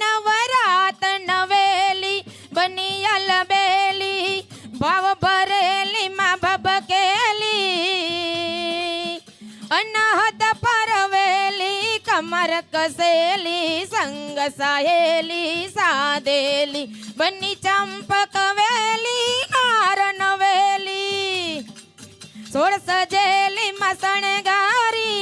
નવરાત નવેલી બની અલબેલી ભાવ ભરેલી માં ભબકેલી અનહદ પરવેલી કમર કસેલી સંગ સહેલી સાદેલી બની ચંપક વેલી સોળ સજેલી મસણ ગારી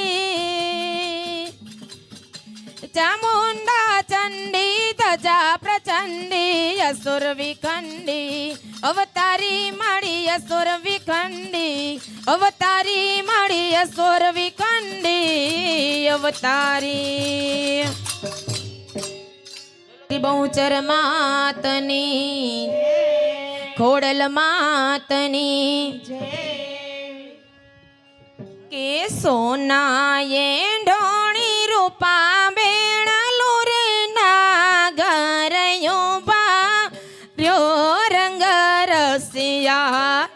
ચામુંડા ચંડી, ધજા પ્રચંડી, અસુર વિખંડી. અવતારી માળી, અસુર વિખંડી. અવતારી માળી, અસુર વિખંડી. અવતારી. બહુચર માતની, ખોડલ માતની. કે સોનાએ ઢોણી રૂપા બેણલું રે નાગરયો બા ર્યો રંગ રસિયા.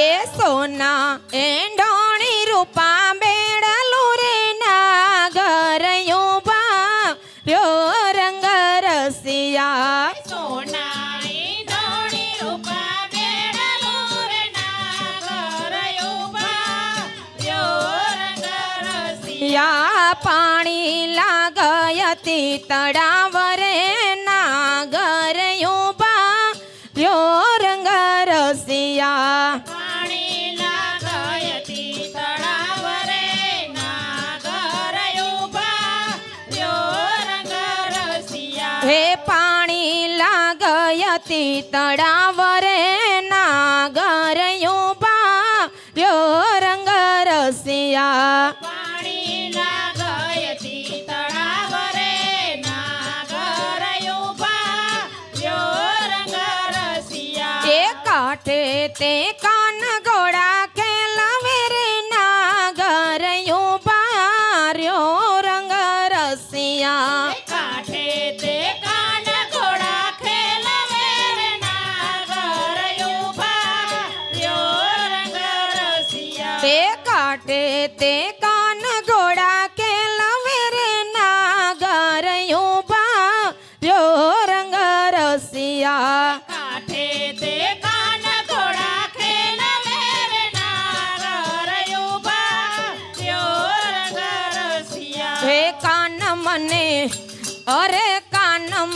એ સોના એ ઢોણી રૂપા પાણી લાગયતી તળાવરે નાગરયો બા ર્યો રંગ રસિયા પાણી લાગયતી તળાવ રે નાગરયું બાર્યો રંગ રસિયા. હે પાણી લાગયતી તળાવરે નાગરયો બા ર્યો રંગ રસિયા રસિયા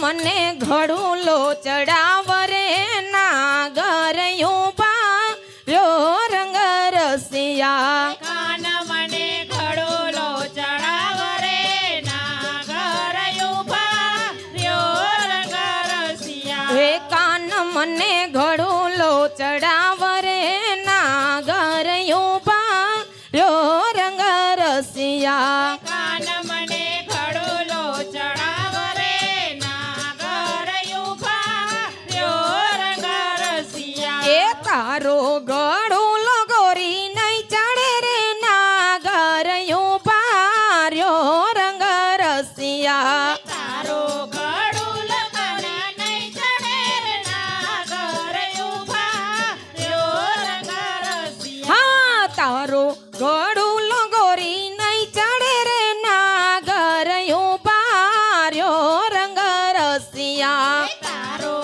મને ઘડું લો ચડાવરે રે પા ર્યો રંગ રસિયા કાન મને રંગ રસિયા. હે કાન ઘડું લો ચડાવરે નાગર નાગરયો બા રંગ રસિયા તારો નહીં ચડે રે રસિયા. હા તારો ગળું લગોરી નહીં ચડે રે નાગરયો બા ર્યો રંગ રસિયા તારો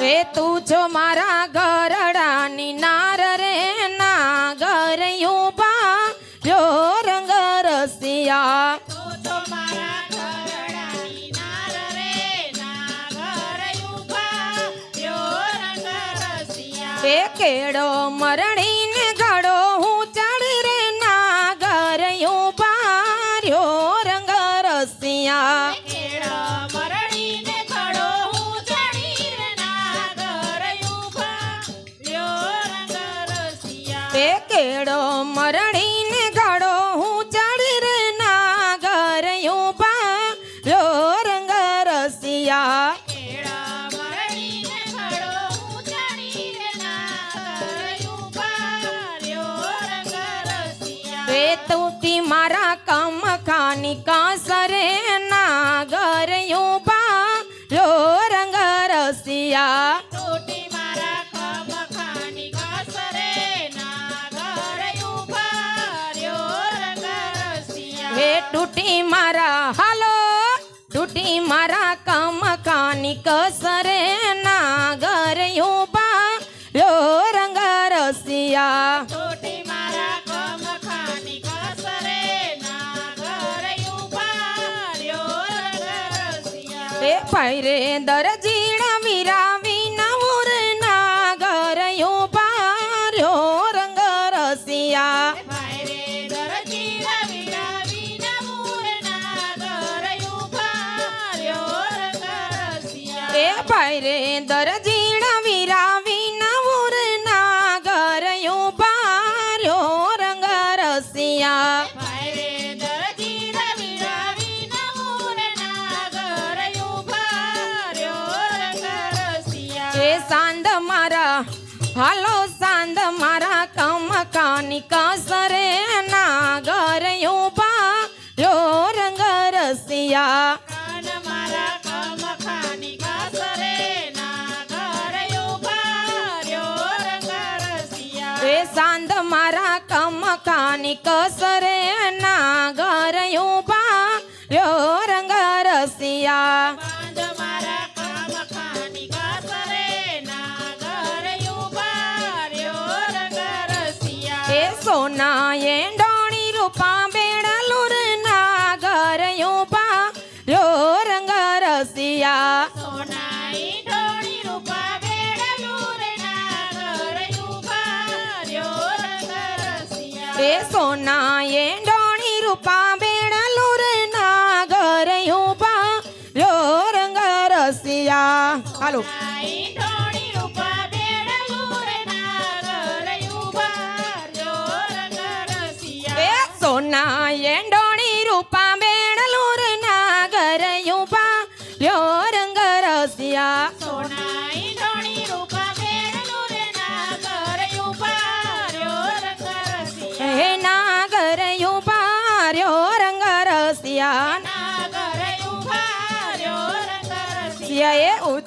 રે તું છો મારા ગરડાની નાર રે નાગરયો બા ર્યો રંગ રસિયા તું છો મારા ઘરડાની નાર રે નાગરયું બાર્યો રંગ રસિયા. એ કેળો તુતી મારા કમ ખાની કાસરે નાગર ઊભા લો રંગ રસિયા તૂટી મારા ખમખાની કાસરે નાગર ઊભા રહ્યો રંગ રસિયા. હે મારા હાલો તૂટી મારા કમ ખાની કસરે એ પૈરે દરજીણા વિરાવી નવર નાગર ઊભા પાર્યો રંગ રસિયા. ભાઈરે દરજી રવિ રવિ સાંદ મારા હાલો સાંદ મારા કમ કાની કાસરે નાગર ઊભા લો રંગ રસિયા. સાંદ મારા કમ કાની કસરે નાગર ઊભા લો રંગ રસિયા. રસિયા. હાલો. સોના એંડોણી રૂપા બેડલુર નાગર યુપા. લ્યો રંગ રસિયા. સોનાઈ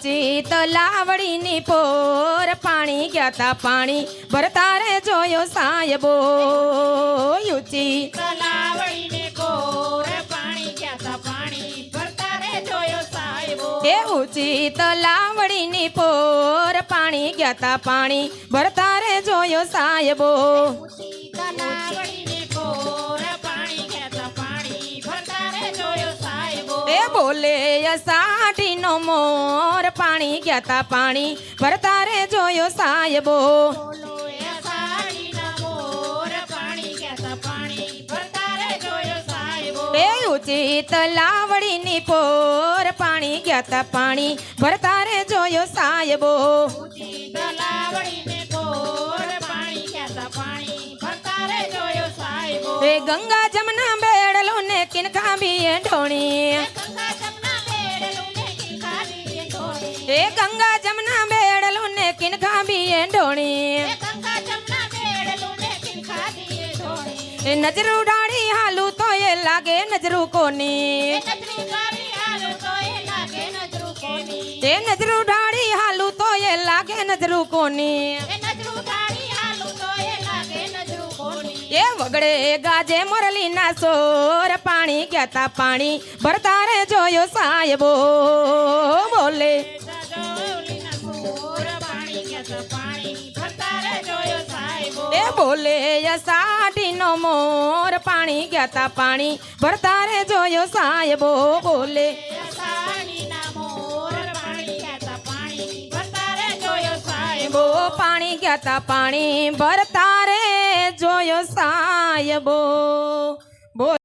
સિયાએ ઊંચી તલાવડીની પોર પાણી ગયા તા પાણી ભરતારે જોયો સાહેબો ઊંચી તલાવડીને કોર પાણી ક્યાંતા પાણી ભરતા રે જોયો સાહેબો એ ઊંચી તલાવડીની પોર પાણી ગયા તા પાણી ભરતારે જોયો સાહેબો ઊંચી બોલે સાટીનો મોર પાણી ગયા તા પાણી ભરતારે જોયો સાહેબો બોલો એ સાડીના મોર પાણી ક્યાંતા પાણી ભરતા રે જોયો સાહેબો એ ઊંચી તલાવડીની પોર પાણી ગયા તા પાણી ભરતારે જોયો સાહેબો ઊંચી તલાવડીને કોર પાણી ક્યાંતા પાણી ભરતા રે જોયો સાહેબો એ ગંગા જમના બેડલો ને કિનકા બી ઢોણી એ ગંગા જમના બેડલો ને કિનકા બી ઢોણી ને નજર ઉડાડી હાલું તો એ લાગે નજરું કોની. એ લાગે નજરું ઉડાડી હાલું તો એ લાગે નજરું કોની. એ વગડે ગાજે મોરલીના સોર પાણી ગયા પાણી ભરતા રે જોયો સાહેબો બોલે. બોલે સાટીનો મોર પાણી ગયા તા પાણી ભરતારે જોયો સાહેબો બોલે સાડીના મોર પાણી ક્યાં પાણી ભરતા રે જોયો સાહેબો બો પાણી ગયા તા પાણી ભરતારે જોયો સાહેબો